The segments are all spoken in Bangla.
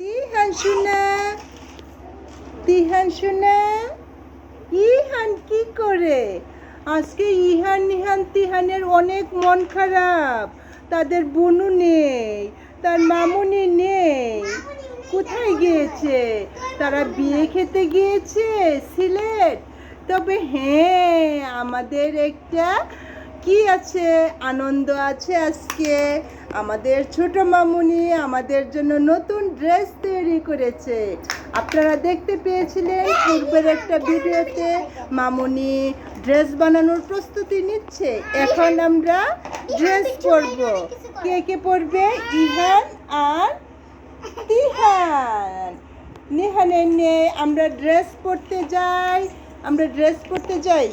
তিহান শোনা তিহান শোনা, ইহান কি করে? আজকে ইহান নিহান তিহানের অনেক মন খারাপ, তাদের বোনু নেই, তার মামুনি নেই। কোথায় গিয়েছে? তারা বিয়ে খেতে গিয়েছে, সিলেট। তবে হ্যাঁ আমাদের একটা কি আছে, আনন্দ আছে আজকে। আমাদের ছোট মামুনি আমাদের জন্য নতুন ড্রেস তৈরি করেছে। আপনারা দেখতে পেয়েছিলেন পূর্বের একটা ভিডিওতে মামুনি ড্রেস বানানোর প্রস্তুতি নিচ্ছে। এখন আমরা ড্রেস পরব। কে কে পরবে? ইহান আর তিহান। নিহানের নিয়ে আমরা ড্রেস পরতে যাই। আমরা ড্রেস পরতে যাই।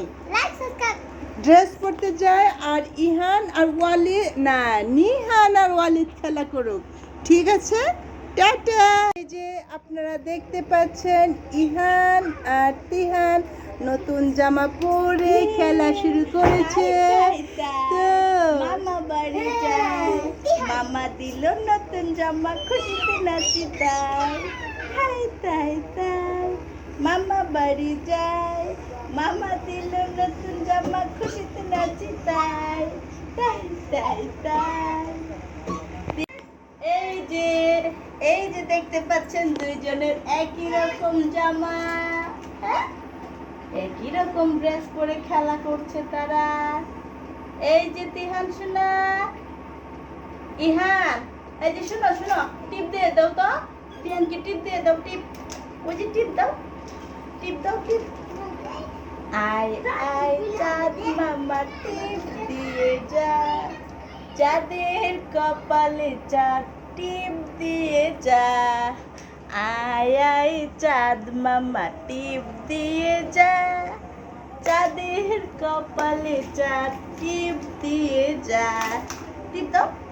ড্রেস পরতে যায় আর ইহান আর ওয়ালি না নিহান আর ওয়ালিদ খেলা করুক। ঠিক আছে? টাটা! এই যে আপনারা দেখতে পাচ্ছেন ইহান আর তিহান নতুন জামা পরে খেলা শুরু করেছে। তো মামা বাড়ি যায়। মামা দিল নতুন জামা খুশিতে নাচি তাই। হাই তাই তাই। মামা বাড়ি যায়। নতুন জামা খুশিতে নাচি, তাই তাই তাই তাই। এই যে এই যে দেখতে পাচ্ছেন দুইজনের একই রকম জামা হ্যাঁ? একই রকম ড্রেস পরে খেলা করছে তারা। এই যে তিহান, শোনা। ইহান, এই যে শোনো শোনো, টিপ দিয়ে দাও তো। তিহানকে টিপ দিয়ে দাও, টিপ। ওই যে টিপ দাও টিপ দাও, টিপ। আয় আয় চাঁদ মামা টিপ দিয়ে যা চাঁদের কপালে চাঁদ টিপ দিয়ে যা আয় আয় চাঁদ মামা টিপ দিয়ে যা চাঁদের কপালে চাঁদ টিপ দিয়ে যা টিপ দাও